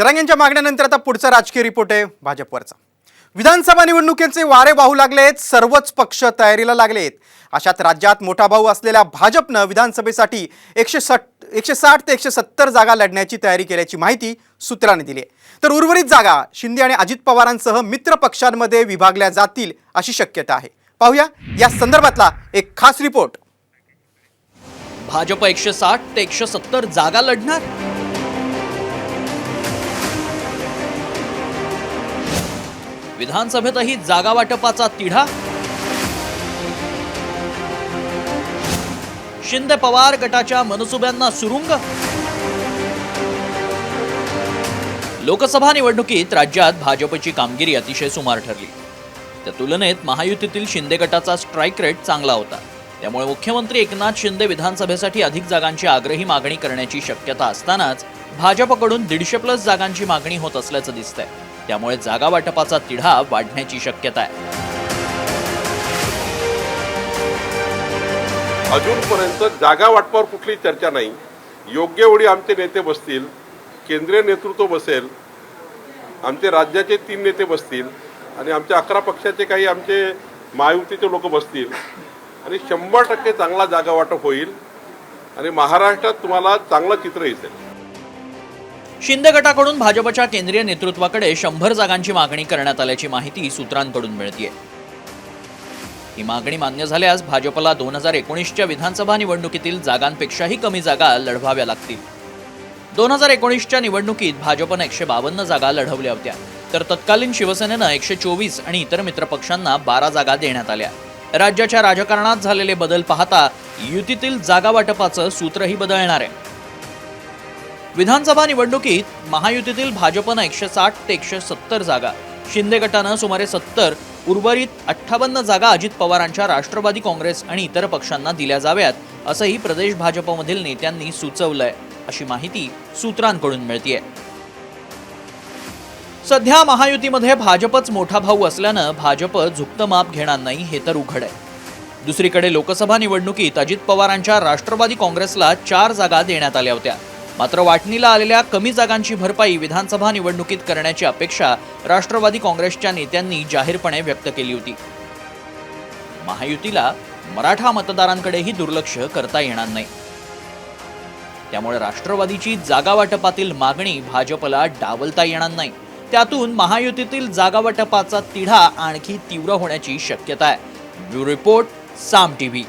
जरांगेंच्या मागण्यानंतर आता पुढचा राजकीय रिपोर्ट आहे भाजपवरचा. विधानसभा निवडणुकीचे वारे वाहू लागलेत सर्वच पक्ष तयारीला लागलेत. अशात राज्यात मोठा भाऊ असलेल्या भाजपनं विधानसभेसाठी एकशे सट एकशे साठ ते एकशे सत्तर जागा लढण्याची तयारी केल्याची माहिती सूत्रांनी दिली आहे. तर उर्वरित जागा शिंदे आणि अजित पवारांसह मित्र पक्षांमध्ये विभागल्या जातील अशी शक्यता आहे. पाहूया या संदर्भातला एक खास रिपोर्ट. भाजप एकशे साठ ते एकशे सत्तर जागा लढणार? विधानसभेतही जागा वाटपाचा तिढा? शिंदे पवार गटाच्या मनसुब्यांना सुरुंग? लोकसभा निवडणुकीत राज्यात भाजपची कामगिरी अतिशय सुमार ठरली. त्या तुलनेत महायुतीतील शिंदे गटाचा स्ट्राईक रेट चांगला होता. त्यामुळे मुख्यमंत्री एकनाथ शिंदे विधानसभेसाठी अधिक जागांची आग्रही मागणी करण्याची शक्यता असतानाच भाजपकडून दीडशे प्लस जागांची मागणी होत असल्याचं दिसतंय. त्यामुळे जागा वाटपाचा तिढा वाढण्याची शक्यता आहे. अजूनपर्यंत जागा वाटपावर कुठली चर्चा नाही. योग्य वेळी आमचे नेते बसतील केंद्रीय नेतृत्व बसेल आमचे राज्याचे तीन नेते बसतील आणि आमच्या अकरा पक्षाचे काही आमचे महायुतीचे लोक बसतील आणि शंभर टक्के चांगला जागा वाटप होईल आणि महाराष्ट्रात तुम्हाला चांगलं चित्र दिसेल. शिंदे गटाकडून भाजपच्या केंद्रीय नेतृत्वाकडे शंभर जागांची मागणी करण्यात आल्याची माहिती सूत्रांकडून मिळतीये. ही मागणी मान्य झाल्यास भाजपला दोन हजार एकोणीसच्या विधानसभा निवडणुकीतील जागांपेक्षाही कमी जागा लढवाव्या लागतील. दोन हजार एकोणीसच्या निवडणुकीत भाजपनं एकशे बावन्न जागा लढवल्या होत्या. तर तत्कालीन शिवसेनेनं एकशे चोवीस आणि इतर मित्रपक्षांना बारा जागा देण्यात आल्या. राज्याच्या राजकारणात झालेले बदल पाहता युतीतील जागा वाटपाचं सूत्रही बदलणार आहे. विधानसभा निवडणुकीत महायुतीतील भाजपनं एकशे साठ ते एकशे सत्तर जागा शिंदे गटानं सुमारे सत्तर उर्वरित अठ्ठावन्न जागा अजित पवारांच्या राष्ट्रवादी काँग्रेस आणि इतर पक्षांना दिल्या जाव्यात असंही प्रदेश भाजपमधील नेत्यांनी सुचवलंय अशी माहिती सूत्रांकडून मिळतीये. सध्या महायुतीमध्ये भाजपच मोठा भाऊ असल्यानं भाजप झुकतं माप घेणार नाही हे तर उघड आहे. दुसरीकडे लोकसभा निवडणुकीत अजित पवारांच्या राष्ट्रवादी काँग्रेसला चार जागा देण्यात आल्या होत्या. मात्र वाटणीला आलेल्या कमी जागांची भरपाई विधानसभा निवडणुकीत करण्याची अपेक्षा राष्ट्रवादी काँग्रेसच्या नेत्यांनी जाहीरपणे व्यक्त केली होती. महायुतीला मराठा मतदारांकडेही दुर्लक्ष करता येणार नाही. त्यामुळे राष्ट्रवादीची जागा वाटपातील मागणी भाजपला डावलता येणार नाही. त्यातून महायुतीतील जागा वाटपाचा तिढा आणखी तीव्र होण्याची शक्यता आहे. Bureau report Saam TV.